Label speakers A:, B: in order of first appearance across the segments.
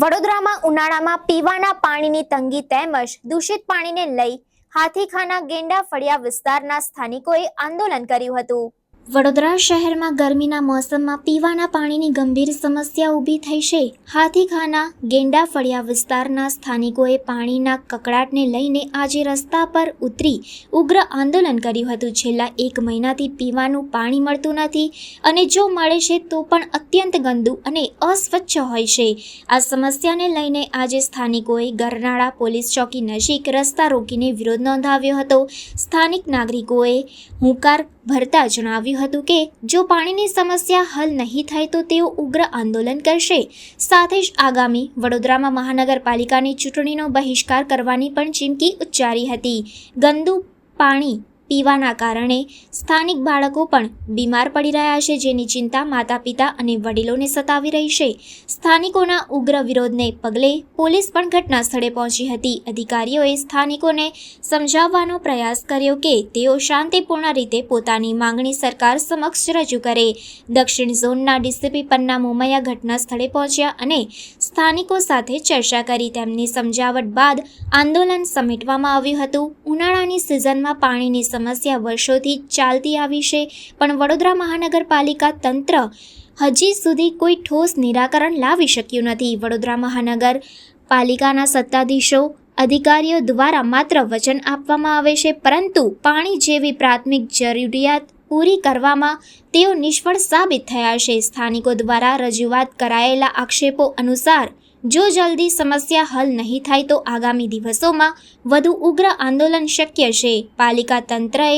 A: વડોદરામાં ઉનાળામાં પીવાના પાણીની તંગી તેમજ દૂષિત પાણીને લઈ હાથીખાના ગેંડા ફળિયા વિસ્તારના સ્થાનિકોએ આંદોલન કર્યું હતું. વડોદરા શહેરમાં ગરમીના મોસમમાં પીવાના પાણીની ગંભીર સમસ્યા ઊભી થઈ છે. હાથીખાના ગેંડા ફળિયા વિસ્તારના સ્થાનિકોએ પાણીના કકડાટને લઈને આજે રસ્તા પર ઉતરી ઉગ્ર આંદોલન કર્યું હતું. છેલ્લા એક મહિનાથી પીવાનું પાણી મળતું નથી અને જો મળે છે તો પણ અત્યંત ગંદુ અને અસ્વચ્છ હોય છે. આ સમસ્યાને લઈને આજે સ્થાનિકોએ ગરનાળા પોલીસ ચોકી નજીક રસ્તા રોકીને વિરોધ નોંધાવ્યો હતો. સ્થાનિક નાગરિકોએ હુંકાર ભરતા જણાવ્યું હતું કે, જો પાણીની સમસ્યા હલ નહીં થાય તો તેઓ ઉગ્ર આંદોલન કરશે. સાથે જ આગામી વડોદરામાં મહાનગરપાલિકાની ચૂંટણીનો બહિષ્કાર કરવાની પણ ચીમકી ઉચ્ચારી હતી. ગંદુ પાણી પીવાના કારણે સ્થાનિક બાળકો પણ બીમાર પડી રહ્યા છે, જેની ચિંતા માતા પિતા અને વડીલોને સતાવી રહી છે. સ્થાનિકોના ઉગ્ર વિરોધને પગલે પોલીસ પણ ઘટના સ્થળે પહોંચી હતી. અધિકારીઓએ સ્થાનિકોને સમજાવવાનો પ્રયાસ કર્યો કે તેઓ શાંતિપૂર્ણ રીતે પોતાની માંગણી સરકાર સમક્ષ રજૂ કરે. દક્ષિણ ઝોનના ડીસીપી પન્ના મોમૈયા ઘટના સ્થળે પહોંચ્યા અને સ્થાનિકો સાથે ચર્ચા કરી તેમની સમજાવટ બાદ આંદોલન સમેટવામાં આવ્યું હતું. ઉનાળાની સિઝનમાં પાણીની સમસ્યા વર્ષોથી ચાલતી આવી છે, પણ વડોદરા મહાનગરપાલિકા તંત્ર હજી સુધી કોઈ ઠોસ નિરાકરણ લાવી શક્યું નથી. વડોદરા મહાનગર પાલિકાના સત્તાધીશો, અધિકારીઓ દ્વારા માત્ર વચન આપવામાં આવે છે, પરંતુ પાણી જેવી પ્રાથમિક જરૂરિયાત પૂરી કરવામાં તેઓ નિષ્ફળ સાબિત થયા છે. સ્થાનિકો દ્વારા રજૂઆત કરાયેલા આક્ષેપો અનુસાર જો જલ્દી સમસ્યા હલ નહીં થાય તો આગામી દિવસોમાં વધુ ઉગ્ર આંદોલન શક્ય છે. પાલિકા તંત્રએ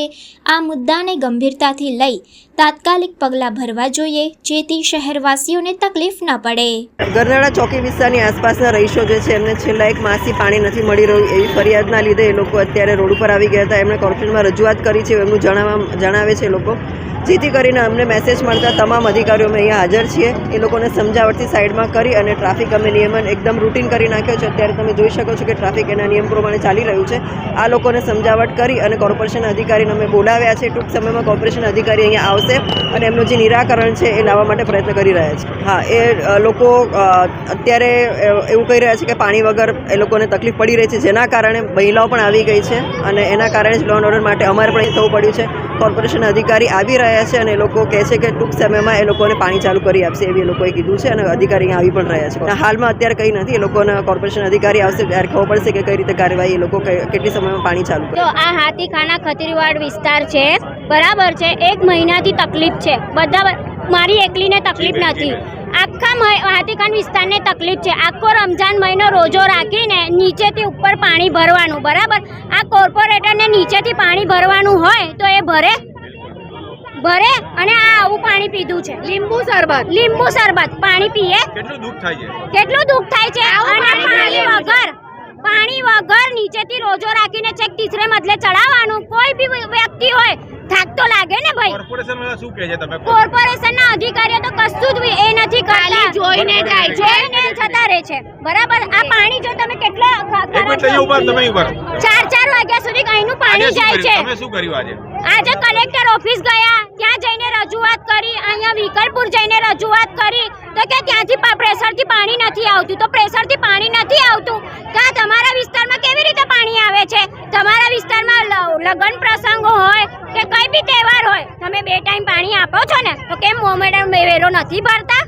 A: આ મુદ્દાને ગંભીરતાથી લઈ તાત્કાલિક પગલાં ભરવા જોઈએ, જેથી શહેરવાસીઓને તકલીફ ન પડે.
B: ગરનાળા ચોકી વિસ્તારની આસપાસના રહીશો જે છે, એમને છેલ્લા એક માસથી પાણી નથી મળી રહ્યું. એવી ફરિયાદના લીધે એ લોકો અત્યારે રોડ ઉપર આવી ગયા હતા. એમણે કોર્પોરેટમાં રજૂઆત કરી છે, એમનું જણાવવા જણાવે છે લોકો. જેથી કરીને અમને મેસેજ મળતા તમામ અધિકારીઓ અમે અહીંયા હાજર છીએ. એ લોકોને સમજાવટથી સાઈડમાં કરી અને ટ્રાફિક અમે નિયમન એકદમ રૂટીન કરી નાખ્યો છે. અત્યારે તમે જોઈ શકો છો કે ટ્રાફિક એના નિયમ પ્રમાણે ચાલી રહ્યું છે. આ લોકોને સમજાવટ કરી અને કોર્પોરેશન અધિકારીને અમે બોલાવ્યા છે. ટૂંક સમયમાં કોર્પોરેશન અધિકારી અહીંયા આવશે અને એમનું જે નિરાકરણ છે એ લાવવા માટે પ્રયત્ન કરી રહ્યા છે. હા, એ લોકો અત્યારે એવું કહી રહ્યા છે કે પાણી વગર એ લોકોને તકલીફ પડી રહી છે. જેના કારણે મહિલાઓ પણ આવી ગઈ છે અને એના કારણે જ લોન ઓર્ડર માટે અમારે પણ એ થવું પડ્યું છે. કોર્પોરેશન અધિકારી આવી રહ્યા છે અને એ લોકો કહે છે કે ટૂંક સમયમાં એ લોકોને પાણી ચાલુ કરી આપશે એવી એ લોકોએ કીધું છે અને અધિકારી અહીંયા આવી પણ રહ્યા છે. હાલમાં અત્યારે કંઈ નથી. એ લોકોને કોર્પોરેશન અધિકારી આવશે ત્યારે ખબર પડશે કે કઈ રીતે કાર્યવાહી એ લોકો કેટલી સમયમાં પાણી ચાલુ કરે.
C: તો આ હાથીખાના ખતીરવાડ વિસ્તાર છે. બરાબર છે. એક મહિનાથી તકલીફ છે. બધા મારી એકલીને તકલીફ નથી. આખા મહ- હાથીખાન વિસ્તારને તકલીફ છે. આખો રમજાન મહિનો રોજો રાખીને નીચેથી ઉપર પાણી ભરવાનું. બરાબર? આ કોર્પોરેટરને નીચેથી પાણી ભરવાનું હોય ભરે ભરે અને આ આવું પાણી પીધું છે. લીંબુ શરબત. લીંબુ શરબત. પાણી પીએ.
D: કેટલું દુઃખ થાય છે?
C: કેટલું દુઃખ થાય છે? અને પાણી વગર પાણી વગર નીચેથી રોજો રાખીને છેક તીસરે મજલે ચડાવવાનું. કોઈ બી વ્યક્તિ હોય થાક તો લાગે ને ભાઈ?
D: કોર્પોરેશન વાળા શું કહે છે તમે?
C: કોર્પોરેશનના અધિકારીઓ તો કશું જ એ નથી કરતા. જોઈને જાય જોઈને જતા રહે છે. બરાબર? આ પાણી જો તમે કેટલા
D: એક મિનિટ અહીંયા ઊભા તમે ઊભા રહો.
C: ચાર ચાર વાગ્યા સુધી પાણી જાય છે?
D: તમે શું કર્યું આજે?
C: આજે કલેક્ટર ઓફિસ ગયા ત્યાં જઈને રજૂઆત કરી અહીંયા વિકલપુર જઈને રજૂઆત કરી તો કે ત્યાંથી પ્રેશરથી પાણી નથી આવતું. તો પ્રેશરથી પાણી નથી આવતું. તો તમારા વિસ્તારમાં કેવી રીતે પાણી આવે છે? તમારા વિસ્તારમાં લગ્ન પ્રસંગો હોય કે કઈ બી તહેવાર હોય તમે બે ટાઈમ પાણી આપો છો ને તો કેમ મોમેડમ વેરો નથી ભરતા?